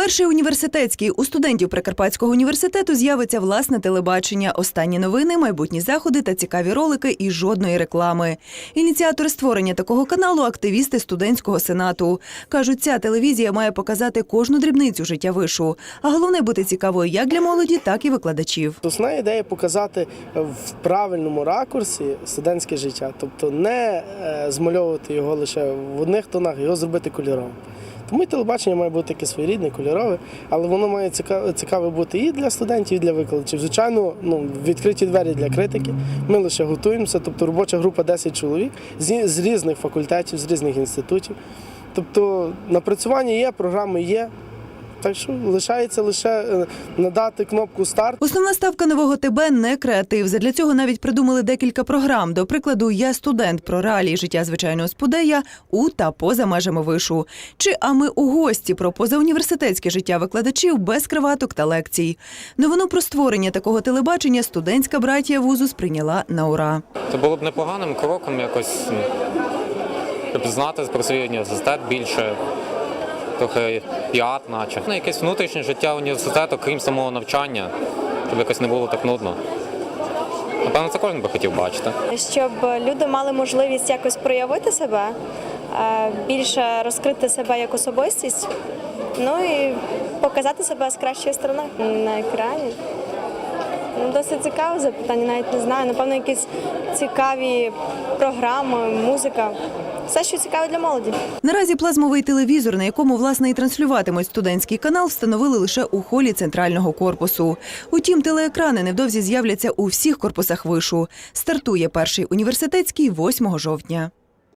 Перший університетський у студентів Прикарпатського університету з'явиться власне телебачення. Останні новини, майбутні заходи та цікаві ролики і жодної реклами. Ініціатори створення такого каналу активісти студентського сенату. кажуть, ця телевізія має показати кожну дрібницю життя вишу, а головне бути цікавою як для молоді, так і викладачів. Основна ідея показати в правильному ракурсі студентське життя, тобто не е, змальовувати його лише в одних тонах, його зробити кольоровим. Тому і телебачення має бути таке своєрідне, кольорове, але воно має цікаве, бути і для студентів, і для викладачів. Звичайно, ну, відкриті двері для критики. Ми лише готуємося, тобто робоча група 10 чоловік з різних факультетів, з різних інститутів. Тобто напрацювання є, програми є. Так що лишається лише е, надати кнопку старт. Основна ставка нового ТБ не креатив. Задля цього навіть придумали декілька програм. До прикладу, я студент про реалії життя звичайного спудея у та поза межами вишу. Чи а ми у гості про позауніверситетське життя викладачів без криваток та лекцій. Новину про створення такого телебачення студентська братія вузу сприйняла на ура. Це було б непоганим кроком якось, щоб знати про свій університет більше, трохи піат, наче. Ну, якесь внутрішнє життя університету, крім самого навчання, щоб якось не було так нудно. Напевно, це кожен би хотів бачити. щоб люди мали можливість якось проявити себе, е, більше розкрити себе як особистість, ну і показати себе з кращої сторони на екрані. Ну, Досить цікаве запитання, навіть не знаю. Напевно, якісь цікаві програми, музика. Все, що цікаве для молоді. Наразі плазмовий телевізор, на якому власне і транслюватимуть студентський канал, встановили лише у холі центрального корпусу. Утім, телеекрани невдовзі з'являться у всіх корпусах вишу. Стартує перший університетський 8 жовтня.